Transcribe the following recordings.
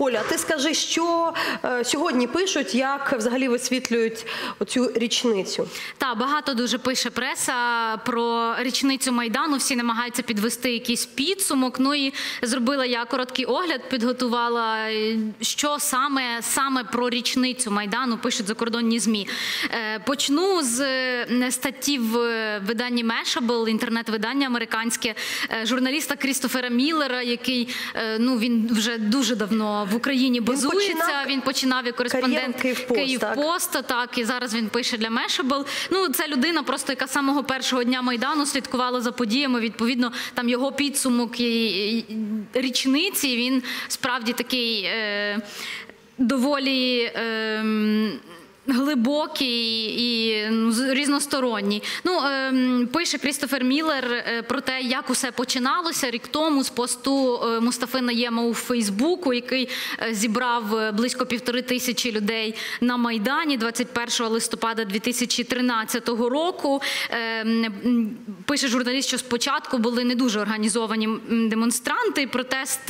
Оля, ти скажи, що е, сьогодні пишуть, як взагалі висвітлюють оцю річницю? Та багато дуже пише преса про річницю майдану. Всі намагаються підвести якийсь підсумок. Ну і зробила я короткий огляд, підготувала е, що саме саме про річницю майдану пишуть закордонні змі. Е, Почну з е, статті в виданні Mashable, інтернет-видання американське е, журналіста Крістофера Міллера, який е, ну він вже дуже давно в Україні базується. починав Він починав як кореспондент кар'єру «Київпост», так? І зараз він пише для Mashable. Ну це людина, просто яка з самого першого дня майдану слідкувала за подіями. Відповідно, там його підсумок і, і річниці. Він справді такий е, доволі. Е, Глибокий і ну, різносторонній. Ну ем, пише Крістофер Міллер е, про те, як усе починалося рік тому з посту е, Мустафи Наєма у Фейсбуку, який е, зібрав близько півтори тисячі людей на майдані 21 листопада 2013 року. Ем, Пише журналіст, що спочатку були не дуже організовані демонстранти. Протест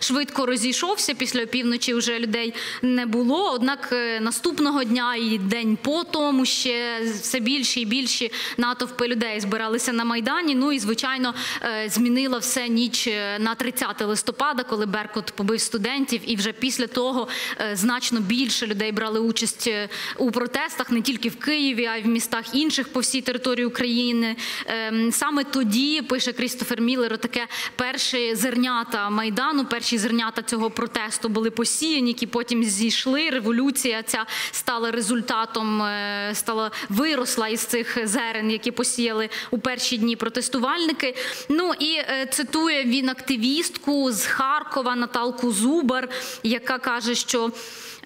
швидко розійшовся. Після опівночі вже людей не було. Однак наступного дня і день по тому ще все більші і більші натовпи людей збиралися на майдані. Ну і звичайно е, змінила все ніч е, на 30 листопада, коли Беркут побив студентів, і вже після того е, значно більше людей брали участь у протестах не тільки в Києві, а й в містах інших по всій території України. Ем, Саме тоді пише Крістофер Міллер, таке перші зернята майдану, перші зернята цього протесту були посіяні, які потім зійшли. Революція ця стала результатом, е, стала виросла із цих зерен, які посіяли у перші дні протестувальники. Ну і е, цитує він активістку з Харкова Наталку Зубар, яка каже, що.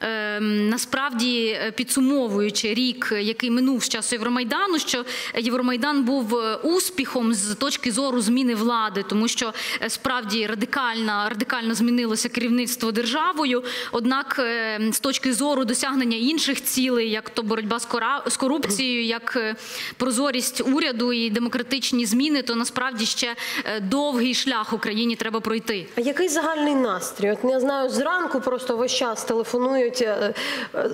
Ем, Насправді е, підсумовуючи рік, який минув з часу Євромайдану, що Євромайдан був е, успіхом з точки зору зміни влади, тому що е, справді радикально, радикально змінилося керівництво державою. Однак, з точки зору досягнення інших цілей, як то боротьба з корупцією, як прозорість уряду і демократичні зміни, то насправді ще довгий шлях Україні треба пройти. А який загальний настрій? От я знаю, зранку просто весь час телефонують е, е,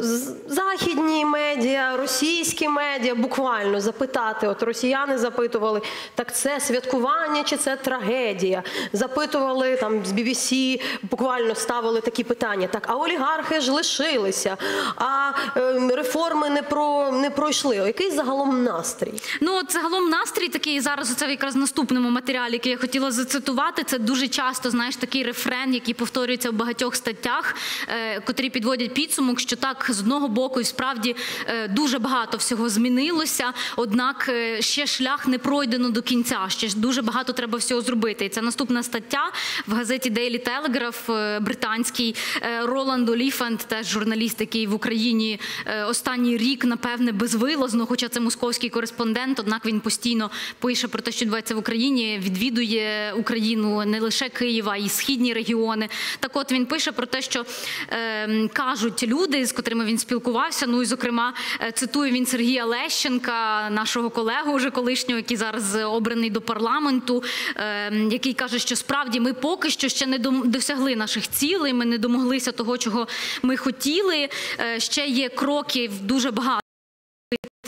західні медіа, російські медіа, буквально запитати. От росіяни запитували, так це святкування чи це трагедія? Запитували там з BBC, буквально ставили такі питання. Так, а олігархи ж лишилися, а е, реформи не про не пройшли. Який загалом настрій? Ну, от загалом настрій такий зараз. Це якраз в наступному матеріалі, який я хотіла зацитувати. Це дуже часто знаєш такий рефрен, який повторюється в багатьох статтях, е, котрі підводять підсумок, що так з одного боку і справді е, дуже багато всього змінилося. Однак е, ще шлях не пройдено до кінця. Ще дуже багато треба всього зробити. І це наступна стаття в газеті Daily Telegraph, е, британський Роланд Оліфант, теж журналіст, який в Україні останній рік, напевне, безвилазно, хоча це московський кореспондент, однак він постійно пише про те, що відбувається в Україні, відвідує Україну не лише Києва, й східні регіони. Так от він пише про те, що е, кажуть люди, з котрими він спілкувався. Ну і зокрема, е, цитує він Сергія Лещенка, нашого колегу, уже колишнього, який зараз обраний до парламенту, е, який каже, що справді ми поки що ще не досягли наших цілей, ми не домоглися того, чого ми хотіли. Е, Ще є кроків дуже багато.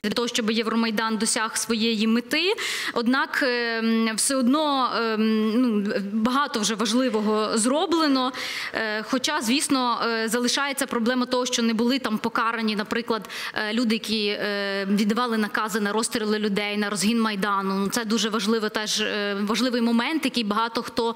Для того щоб Євромайдан досяг своєї мети, однак ем, все одно ем, ну, багато вже важливого зроблено. Е, Хоча, звісно, е, залишається проблема того, що не були там покарані, наприклад, е, люди, які віддавали накази на розстріли людей, на розгін майдану. Ну це дуже важливо, теж важливий момент, який багато хто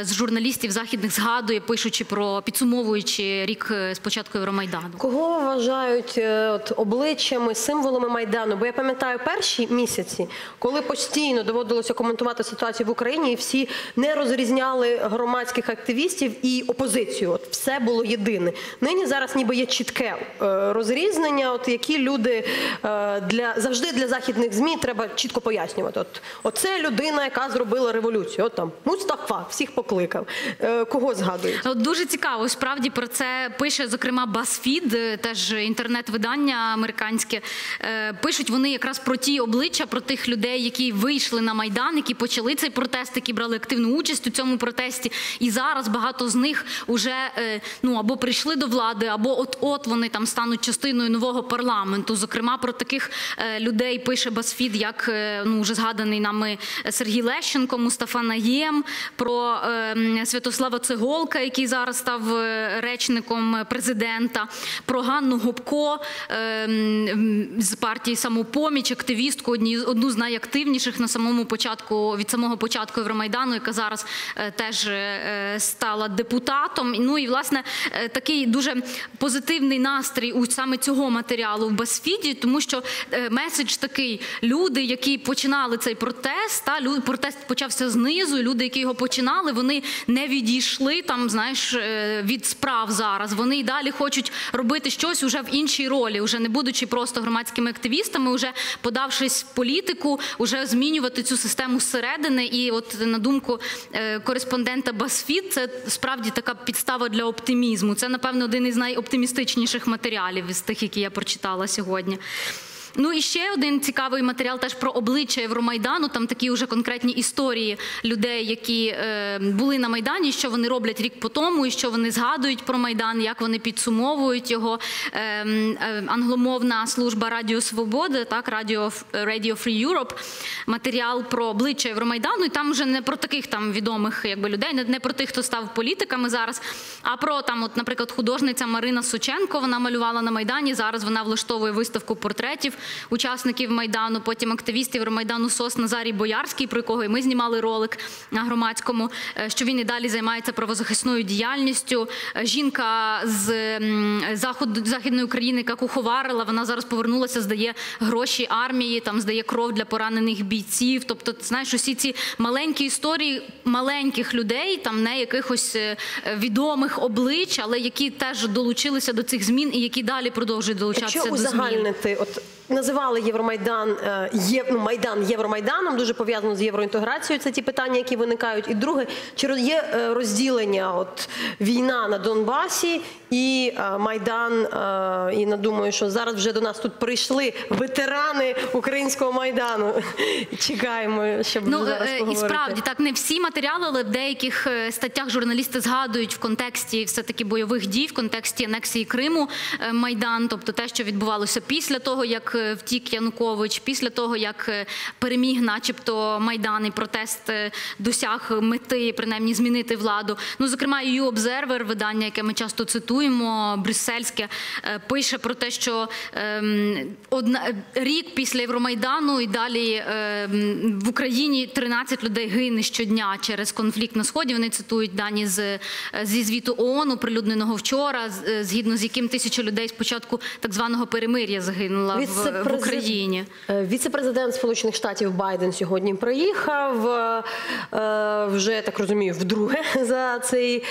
з журналістів західних згадує, пишучи про підсумовуючи рік е, з початку Євромайдану. Кого вважають от, обличчями, символами Майдану? Бо я пам'ятаю перші місяці, коли постійно доводилося коментувати ситуацію в Україні, і всі не розрізняли громадських активістів і опозицію. От все було єдине. Нині зараз ніби є чітке е, розрізнення. От які люди е, для завжди для західних змі треба чітко пояснювати. От оце людина, яка зробила революцію. От там Мустафа всіх покликав. Е, кого згадують? От дуже цікаво. Справді про це пише зокрема BuzzFeed, теж інтернет-видання американське. Е, Е, Пишуть вони якраз про ті обличчя, про тих людей, які вийшли на майдан, які почали цей протест, які брали активну участь у цьому протесті. І зараз багато з них вже ну або прийшли до влади, або от от вони там стануть частиною нового парламенту. Зокрема, про таких е, людей пише Басфід, як е, ну вже згаданий нами Сергій Лещенко, Мустафа Наєм, про е, Святослава Цеголка, який зараз став е, речником президента, про Ганну Гопко е, з партії Самопоміч, активістку, одні, одну з найактивніших на самому початку від самого початку Євромайдану, яка зараз е, теж е, стала депутатом. Ну і власне е, такий дуже позитивний настрій у саме цього матеріалу в Басфіді, тому що е, меседж такий: люди, які починали цей протест, та лю- протест почався знизу. Люди, які його починали, вони не відійшли там, знаєш, е, від справ зараз. Вони і далі хочуть робити щось уже в іншій ролі, уже не будучи просто громадськими активістами, уже подавшись в політику, уже змінювати цю систему зсередини. І от на думку е, кореспондента Басфіт, це справді така підстава для оптимізму. Це, напевно, один із найоптимістичніших матеріалів із тих, які я прочитала сьогодні. Ну і ще один цікавий матеріал теж про обличчя Євромайдану. Там такі вже конкретні історії людей, які е, були на майдані, що вони роблять рік по тому, і що вони згадують про майдан, як вони підсумовують його. Е, е, англомовна служба Радіо Свобода, так Радіо Radio Free Europe, матеріал про обличчя Євромайдану. І там вже не про таких там відомих якби людей, не, не про тих, хто став політиками зараз, а про там, от, наприклад, художниця Марина Сученко. Вона малювала на майдані. Зараз вона влаштовує виставку портретів учасників майдану. Потім активіст Євромайдану СОС Назарій Боярський, про якого і ми знімали ролик на громадському, е, що він і далі займається правозахисною діяльністю. Е, Жінка з заходу західної України, яка куховарила, вона зараз повернулася, здає гроші армії, там здає кров для поранених бійців. Тобто, знаєш, усі ці маленькі історії маленьких людей, там не якихось е, відомих облич, але які теж долучилися до цих змін і які далі продовжують долучатися Якщо до змін. узагальнити, от називали Євромайдан е, є, ну, Майдан Євромайданом, дуже пов'язано з євроінтеграцією. Це ті питання, які виникають. І друге, чи є е, розділення, от війна на Донбасі і е, Майдан. е, І надумаю, що зараз вже до нас тут прийшли ветерани українського майдану. Чекаємо, щоб Ну зараз е, і справді так не всі матеріали, але в деяких статтях журналісти згадують в контексті все таки бойових дій, в контексті анексії Криму Майдан, тобто те, що відбувалося після того, як втік Янукович, після того як переміг, начебто, Майдан і протест досяг мети, принаймні змінити владу. Ну зокрема, EU Observer, видання, яке ми часто цитуємо, брюссельське, е, пише про те, що ем, одна рік після Євромайдану і далі ем, в Україні 13 людей гине щодня через конфлікт на сході. Вони цитують дані з зі звіту ООН, оприлюдненого вчора, е, згідно з яким тисяча людей спочатку так званого перемир'я загинула в, в Україні. Е, Віце-президент Сполучених Штатів Байден сьогодні приїхав вже я так розумію, вдруге за цей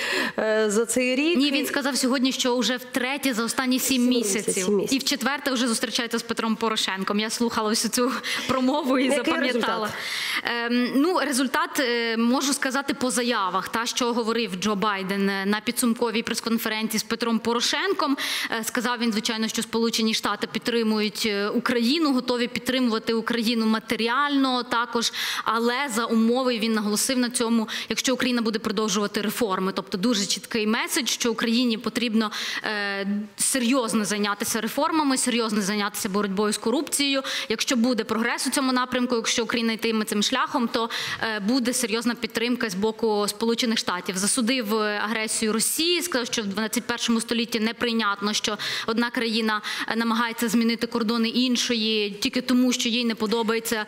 за цей рік. Ні, він сказав сьогодні, що вже втретє за останні сім місяців. місяців, і в четверте вже зустрічається з Петром Порошенком. Я слухала всю цю промову і Який запам'ятала. Ем, ну, результат е, можу сказати по заявах, та що говорив Джо Байден е, на підсумковій прес-конференції з Петром Порошенком. Е, Сказав він, звичайно, що Сполучені Штати підтримують Україну, готові підтримувати Україну матеріально також, але за умови він наголосив на цьому, якщо Україна буде продовжувати реформи, тобто дуже чіткий меседж, що Україні потрібно е, серйозно зайнятися реформами, серйозно зайнятися боротьбою з корупцією. Якщо буде прогрес у цьому напрямку, якщо Україна йтиме цим шляхом, то е, буде серйозна підтримка з боку Сполучених Штатів. Засудив е, агресію Росії, сказав, що в 21 столітті неприйнятно, що одна країна намагається змінити кордони іншої тільки тому, що їй не подобається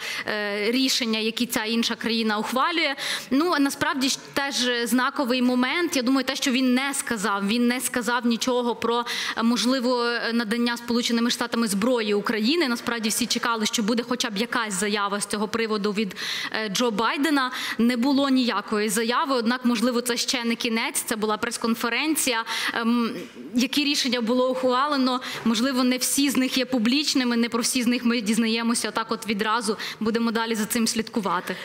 рішення, які ця інша країна ухвалює. Ну насправді теж знаковий момент. Я думаю, те, що він не сказав. Він не сказав нічого про е, можливе надання Сполученими Штатами зброї України. Насправді всі чекали, що буде хоча б якась заява з цього приводу від е, Джо Байдена. Не було ніякої заяви. Однак, можливо, це ще не кінець. Це була прес-конференція. Ем, Які рішення було ухвалено? Можливо, не всі з них є публічними. Не про всі з них ми дізнаємося так, от відразу будемо далі за цим слідкувати.